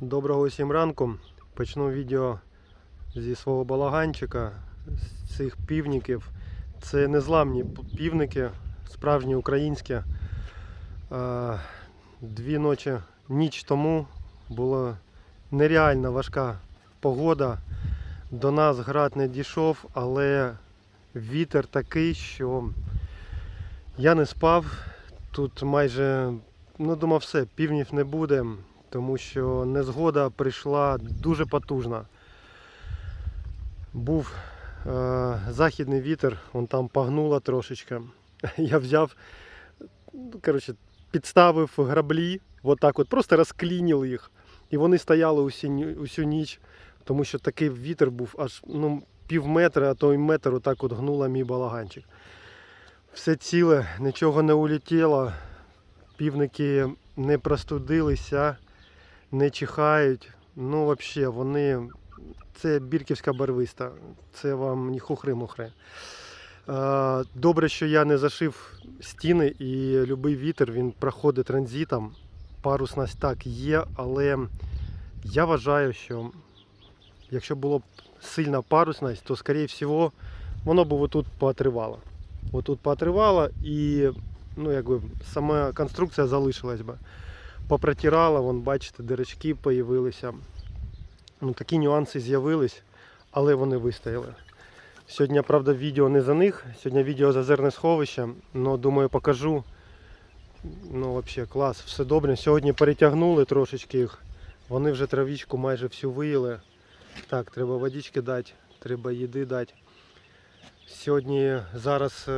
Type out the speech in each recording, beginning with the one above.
Доброго усім ранку. Почну відео зі свого балаганчика, з цих півників. Це незламні півники, справжні українські. Дві ночі, ніч тому була нереально важка погода. До нас град не дійшов, але вітер такий, що я не спав. Тут майже, ну думав, все, півнів не буде тому що незгода прийшла дуже потужна. Був е, західний вітер, он там пагнуло трошечки. Я взяв, коротше, підставив граблі, отак от, просто розклінив їх. І вони стояли усі, усю ніч, тому що такий вітер був аж ну, пів метра, а то й метр отак от гнула мій балаганчик. Все ціле, нічого не улетіло, півники не простудилися не чихають. Ну, взагалі, вони. Це бірківська барвиста. Це вам не хухри-мухри. Добре, що я не зашив стіни і любий вітер він проходить транзитом. Парусність так є, але я вважаю, що якщо було б сильна парусність, то, скоріше всього, воно б отут поотривало. Отут поотривало і ну, якби, сама конструкція залишилась би попротирала, вон, бачите, дирочки появилися. Ну, такі нюанси з'явились, але вони вистояли. Сьогодні, правда, відео не за них, сьогодні відео за зерне сховище, але думаю, покажу. Ну, взагалі, клас, все добре. Сьогодні перетягнули трошечки їх. Вони вже травічку майже всю виїли. Так, треба водички дати, треба їди дати. Сьогодні зараз е,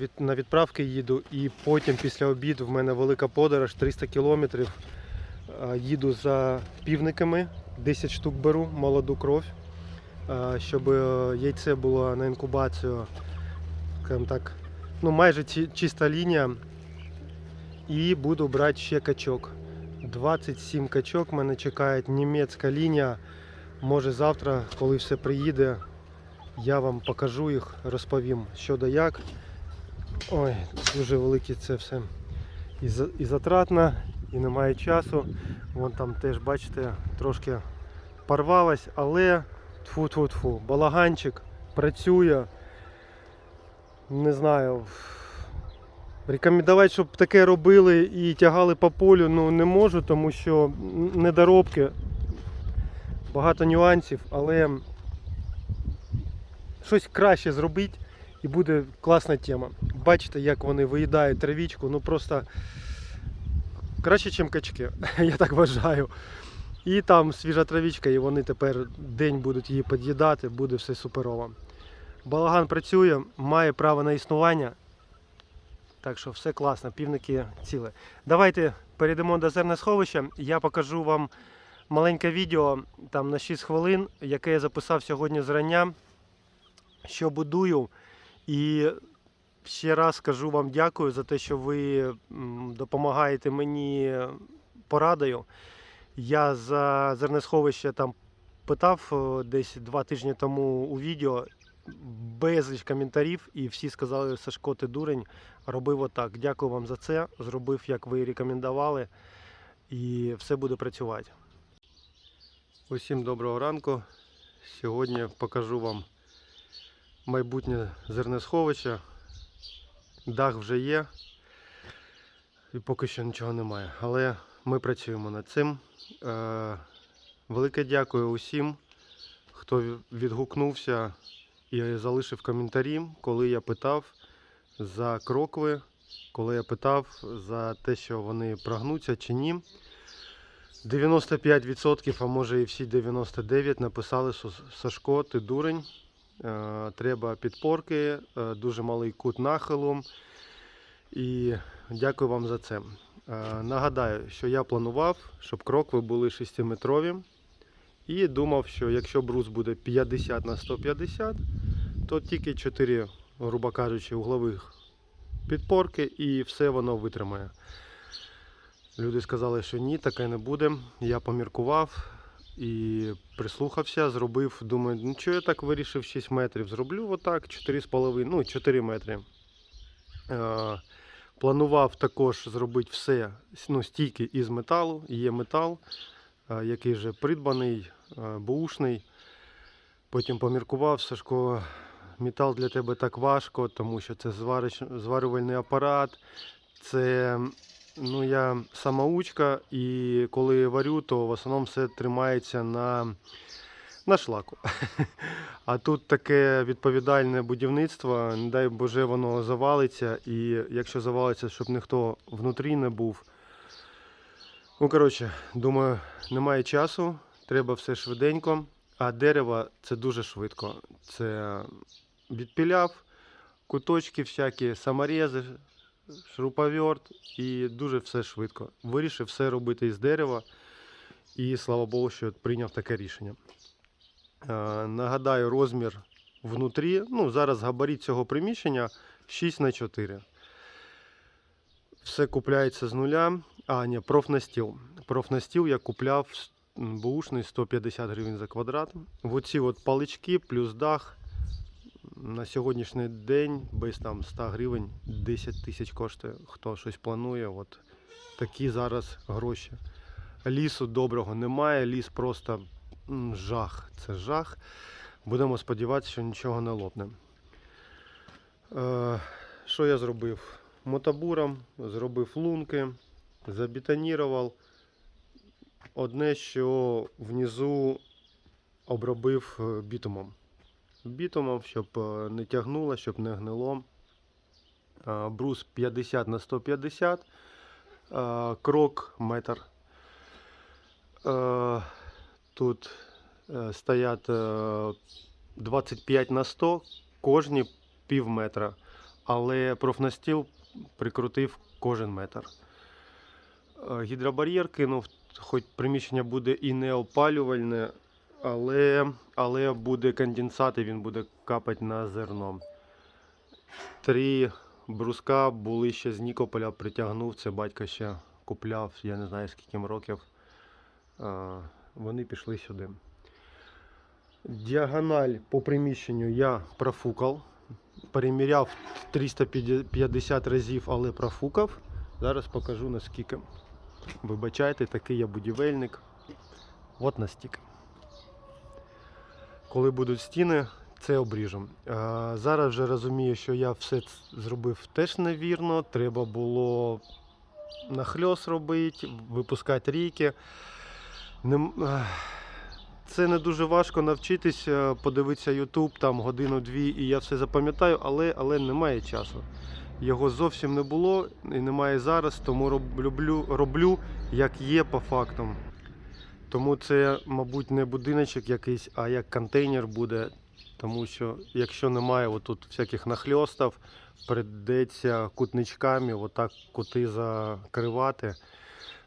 від, на відправки їду і потім після обіду в мене велика подорож 300 кілометрів. Е, Їду за півниками, 10 штук беру, молоду кров, е, щоб яйце було на інкубацію, так, ну майже чиста лінія. І буду брати ще качок. 27 качок мене чекає німецька лінія. Може завтра, коли все приїде, я вам покажу їх, розповім що да як. Ой, дуже велике це все і, затратно, і немає часу. Вон там теж, бачите, трошки порвалось, але тфу-тфу-тфу, балаганчик працює. Не знаю. Рекомендувати, щоб таке робили і тягали по полю, ну не можу, тому що недоробки, багато нюансів, але щось краще зробити і буде класна тема. Бачите, як вони виїдають травічку, ну просто краще, ніж качки, я так вважаю. І там свіжа травічка, і вони тепер день будуть її під'їдати, буде все суперово. Балаган працює, має право на існування. Так що все класно, півники ціле. Давайте перейдемо до зерносховища. Я покажу вам маленьке відео там на 6 хвилин, яке я записав сьогодні зрання що будую. І ще раз скажу вам дякую за те, що ви допомагаєте мені порадою. Я за зернесховище там питав е, десь два тижні тому у відео безліч коментарів, і всі сказали, Сашко, ти дурень, робив отак. Дякую вам за це. Зробив, як ви рекомендували, і все буде працювати. Усім доброго ранку. Сьогодні покажу вам майбутнє зернесховище. Дах вже є. І поки що нічого немає. Але ми працюємо над цим. Е, Велике дякую усім, хто відгукнувся і залишив коментарі, коли я питав за крокви, коли я питав за те, що вони прогнуться чи ні. 95%, а може і всі 99% написали, Сашко, ти дурень. Е, Треба підпорки, е, дуже малий кут нахилу. І дякую вам за це. Е, Нагадаю, що я планував, щоб крокви були 6-метрові. І думав, що якщо брус буде 50 на 150, то тільки 4, грубо кажучи, углових підпорки і все воно витримає. Люди сказали, що ні, таке не буде. Я поміркував і прислухався, зробив, думаю, ну чого я так вирішив 6 метрів. Зроблю отак 4,5, ну 4 метри. Е, планував також зробити все ну, стійки із металу, є метал. е, який вже придбаний, е, бушний. Потім поміркував, Сашко, метал для тебе так важко, тому що це зварювальний апарат. Це ну, я самоучка, і коли варю, то в основному все тримається на, на шлаку. А тут таке відповідальне будівництво, не дай Боже, воно завалиться, і якщо завалиться, щоб ніхто внутрі не був. Ну, коротше, думаю, немає часу, треба все швиденько, а дерево це дуже швидко. Це відпіляв, куточки всякі, саморези, шуруповерт і дуже все швидко. Вирішив все робити із дерева, і слава Богу, що прийняв таке рішення. Е, Нагадаю, розмір внутрі. Ну, зараз габарит цього приміщення 6 на 4 Все купляється з нуля. А, ні, профнастіл. Профнастіл я купляв бушний 150 гривень за квадрат. Оці от палички плюс дах на сьогоднішній день без там 100 гривень 10 тисяч коштує. Хто щось планує, от такі зараз гроші. Лісу доброго немає, ліс просто жах. Це жах. Будемо сподіватися, що нічого не лопне. Е, що я зробив? Мотобуром зробив лунки, забетонірував. Одне, що внизу обробив е, бітумом. Бітумом, щоб е, не тягнуло, щоб не гнило. Е, Брус 50 на 150, е, крок метр. Тут стоять е, 25 на 100, кожні пів метра. Але профнастіл прикрутив кожен метр. Гідробар'єр кинув, хоч приміщення буде і не опалювальне, але, але буде конденсат і він буде капати на зерно. Три бруска були ще з Нікополя, притягнув. Це батько ще купляв, я не знаю скільки років. Вони пішли сюди. Діагональ по приміщенню я профукав. Переміряв 350 разів, але профукав. Зараз покажу наскільки. Вибачайте, такий я будівельник. От настільки. Коли будуть стіни, це обріжу. А, зараз вже розумію, що я все зробив теж невірно. Треба було нахльос робити, випускати рійки. Це не дуже важко навчитися, подивитися YouTube там годину-дві, і я все запам'ятаю, але, але немає часу. Його зовсім не було і немає зараз, тому роб- люблю, роблю як є по фактам. Тому це, мабуть, не будиночок якийсь, а як контейнер буде. Тому що якщо немає отут всяких нахльостів, придеться кутничками отак кути закривати.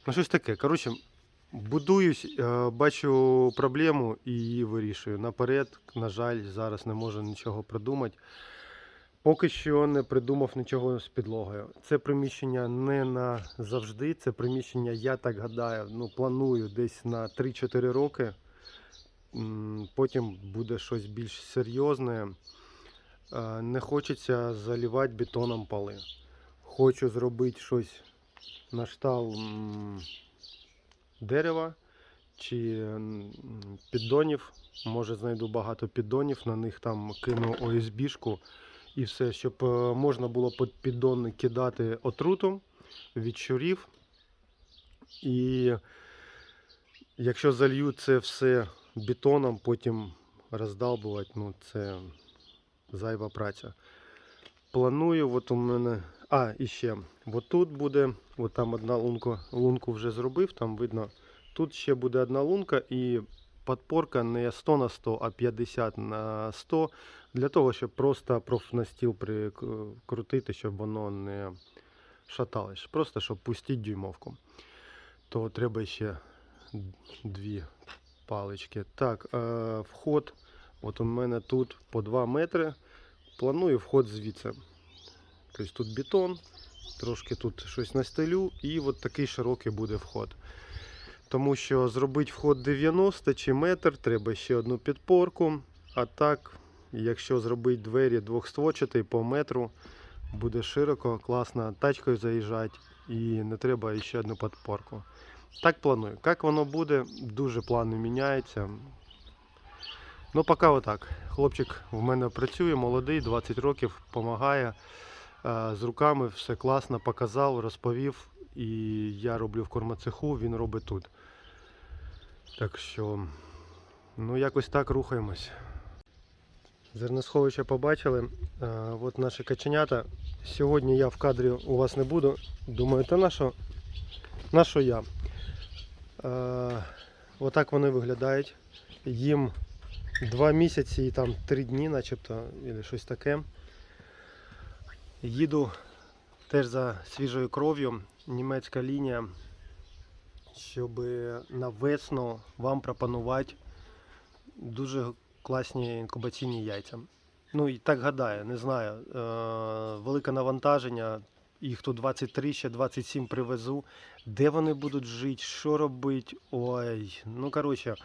Ну, щось таке. Коротше, будуюсь, е, бачу проблему і її вирішую. Наперед, на жаль, зараз не можу нічого придумати. Поки що не придумав нічого з підлогою. Це приміщення не на завжди. Це приміщення, я так гадаю, ну, планую десь на 3-4 роки. Потім буде щось більш серйозне. Е, Не хочеться залівати бетоном поли. Хочу зробити щось на штал дерева чи піддонів. Може знайду багато піддонів, на них там кину ОСБшку і все, щоб е, можна було під піддон кидати отруту від щурів. І якщо залью це все бетоном, потім роздалбувати, ну це зайва праця. Планую, от у мене. А, і ще. От тут буде, от там одна лунка, лунку вже зробив, там видно. Тут ще буде одна лунка і подпорка не 100 на 100, а 50 на 100. Для того, щоб просто профнастіл прикрутити, щоб воно не шаталось. Просто щоб пустити дюймовку. То треба ще дві палички. Так, е, вход. От у мене тут по 2 метри. Планую вход звідси. Тобто тут бетон, трошки тут щось настелю, і от такий широкий буде вход. Тому що зробити вход 90 чи метр, треба ще одну підпорку. А так, якщо зробити двері двохстворчатий по метру, буде широко, класно тачкою заїжджати і не треба ще одну підпорку. так планую. Як воно буде, дуже плани міняються. Ну, поки отак. Хлопчик в мене працює, молодий, 20 років, допомагає. З руками все класно, показав, розповів. І я роблю в кормоцеху, він робить тут. Так що, ну якось так рухаємось. Зерносховище побачили. А, от наші каченята. Сьогодні я в кадрі у вас не буду. Думаю, та на що? На що я? А, отак вони виглядають. Їм два місяці і там три дні, начебто, або щось таке. Їду теж за свіжою кров'ю. Німецька лінія, щоб на весну вам пропонувати дуже класні інкубаційні яйця. Ну і так гадаю, не знаю. Е, велике навантаження, їх тут 23, ще 27 привезу. Де вони будуть жити, що робити? Ой, ну коротше,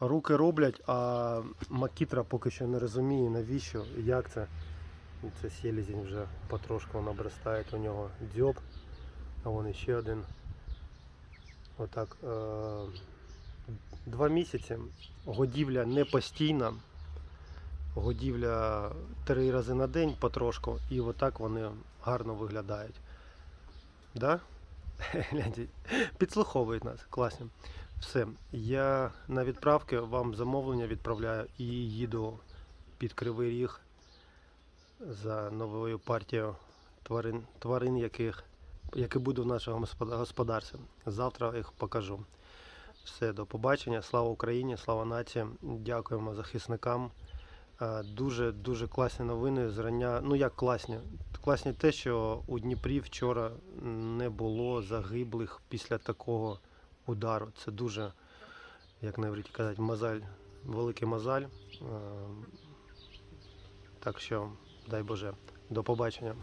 руки роблять, а макітра поки що не розуміє, навіщо, як це. Це селезень вже потрошку набростає у нього дзьоб, а вон ще один. Отак. Е, два місяці. Годівля не постійна. Годівля три рази на день потрошку, і отак вони гарно виглядають. Да? Підслуховують нас, класно. Все, я на відправки вам замовлення відправляю і їду під Кривий Ріг за новою партією тварин, тварин яких, які будуть в нашому господарстві. Завтра їх покажу. Все, до побачення. Слава Україні, слава нації. Дякуємо захисникам. Е, Дуже дуже класні новини. Зрання, ну як класні? Класні те, що у Дніпрі вчора не було загиблих після такого удару. Це дуже, як навіть казати, мозаль, великий мозаль. Е, Так що, дай Боже, до побачення.